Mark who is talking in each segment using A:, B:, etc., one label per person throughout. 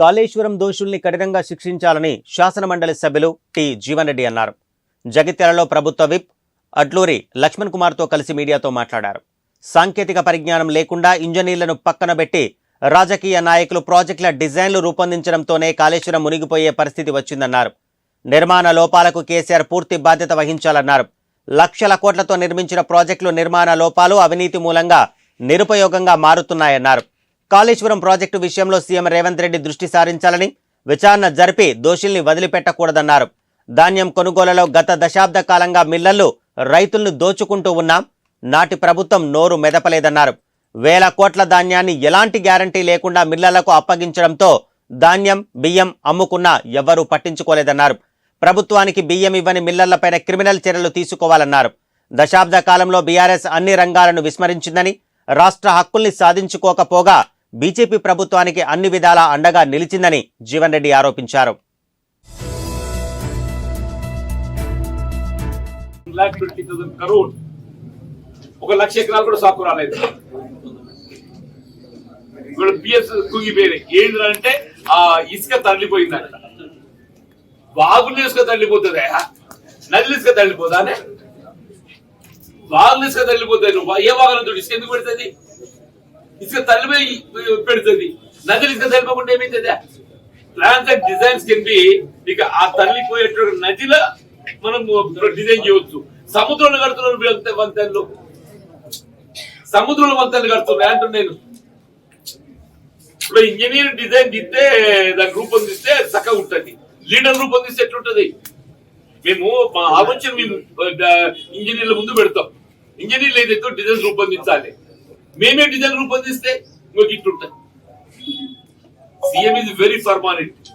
A: కాళేశ్వరం దోషుల్ని కఠినంగా శిక్షించాలని శాసనమండలి సభ్యులు టి. జీవన్ రెడ్డి అన్నారు. జగిత్యాలలో ప్రభుత్వ విప్. అడ్లూరి లక్ష్మణ్ కుమార్తో కలిసి మీడియాతో మాట్లాడారు. సాంకేతిక పరిజ్ఞానం లేకుండా ఇంజనీర్లను పక్కన పెట్టి రాజకీయ నాయకులు ప్రాజెక్టుల డిజైన్లు రూపొందించడంతోనే కాళేశ్వరం మునిగిపోయే పరిస్థితి వచ్చిందన్నారు. నిర్మాణ లోపాలకు కేసీఆర్ పూర్తి బాధ్యత వహించాలన్నారు. లక్షల కోట్లతో నిర్మించిన ప్రాజెక్టులు నిర్మాణ లోపాలు అవినీతి మూలంగా నిరుపయోగంగా మారుతున్నాయన్నారు. కాళేశ్వరం ప్రాజెక్టు విషయంలో సీఎం రేవంత్ రెడ్డి దృష్టి సారించాలని విచారణ జరిపి దోషుల్ని వదిలిపెట్టకూడదన్నారు. ధాన్యం కొనుగోలులో గత దశాబ్ద కాలంగా మిల్లర్లు రైతులను దోచుకుంటూ ఉన్నాం. నాటి ప్రభుత్వం నోరు మెదపలేదన్నారు. వేల కోట్ల ధాన్యాన్ని ఎలాంటి గ్యారంటీ లేకుండా మిల్లర్లకు అప్పగించడంతో ధాన్యం బియ్యం అమ్ముకున్నా ఎవ్వరూ పట్టించుకోలేదన్నారు. ప్రభుత్వానికి బియ్యం ఇవ్వని మిల్లర్లపైన క్రిమినల్ చర్యలు తీసుకోవాలన్నారు. దశాబ్ద కాలంలో బీఆర్ఎస్ అన్ని రంగాలను విస్మరించిందని రాష్ట్ర హక్కుల్ని సాధించుకోకపోగా బీజేపీ ప్రభుత్వానికి అన్ని విధాలా అండగా నిలిచిందని జీవన్ రెడ్డి ఆరోపించారు.
B: ఒక లక్ష ఎకరాలు కూడా సాకు రాలేదు. ఇప్పుడు బిఎస్ కుంగిపోయినాయి అంటే ఆ ఇసుక తరలిపోయిందంట. వాగుల ఇసుక తరలిపోతుంది? నదిలి ఇసుక తరలిపోదానే వాగుల ఇసుక తరలిపోతుంది? నువ్వు ఏ బాగాలంతో ఇసుక ఎందుకు పెడుతుంది? ఇసుక తల్లిపోయి పెడుతుంది. నదులు ఇసుక తల్లిపోకుండా ఏమైతుంది ప్లాన్స్ అండ్ డిజైన్స్ కింద ఇక ఆ తరలిపోయేటువంటి నదిలో మనం డిజైన్ చేయవచ్చు. సముద్రంలో కడుతున్నారు వీళ్ళంతా వంతెనలు. సముద్రంలో వంతెనలు కడుతున్నాయి అంటున్నాను నేను ఇప్పుడు ఇంజనీర్ డిజైన్ ఇస్తే దాన్ని రూపొందిస్తే చక్కగా ఉంటుంది. లీడర్ రూపొందిస్తే ఎట్లుంటది? మేము మా ఆలోచన మేము ఇంజనీర్ల ముందు పెడతాం. ఇంజనీర్లు ఏదైతే డిజైన్ రూపొందించాలి మేమే డిజైన్ రూపొందిస్తే ఇంకొక ఇట్లుంటది సీఎం ఇస్ వెరీ పర్మానెంట్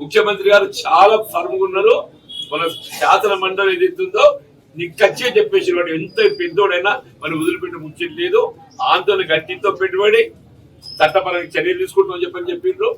B: ముఖ్యమంత్రి గారు చాలా ఫర్మ్ ఉన్నారు. మన శాసన మండలి ఏదైతుందో నీకు ఖచ్చితంగా చెప్పేసి వాడు. ఎంత పెద్దోడైనా మనం వదిలిపెట్టి ముచ్చట్లేదు. ఆందోళన గట్టితో పెట్టుబడి చట్టపరంగా చర్యలు తీసుకుంటామని చెప్పని చెప్పిండ్రు.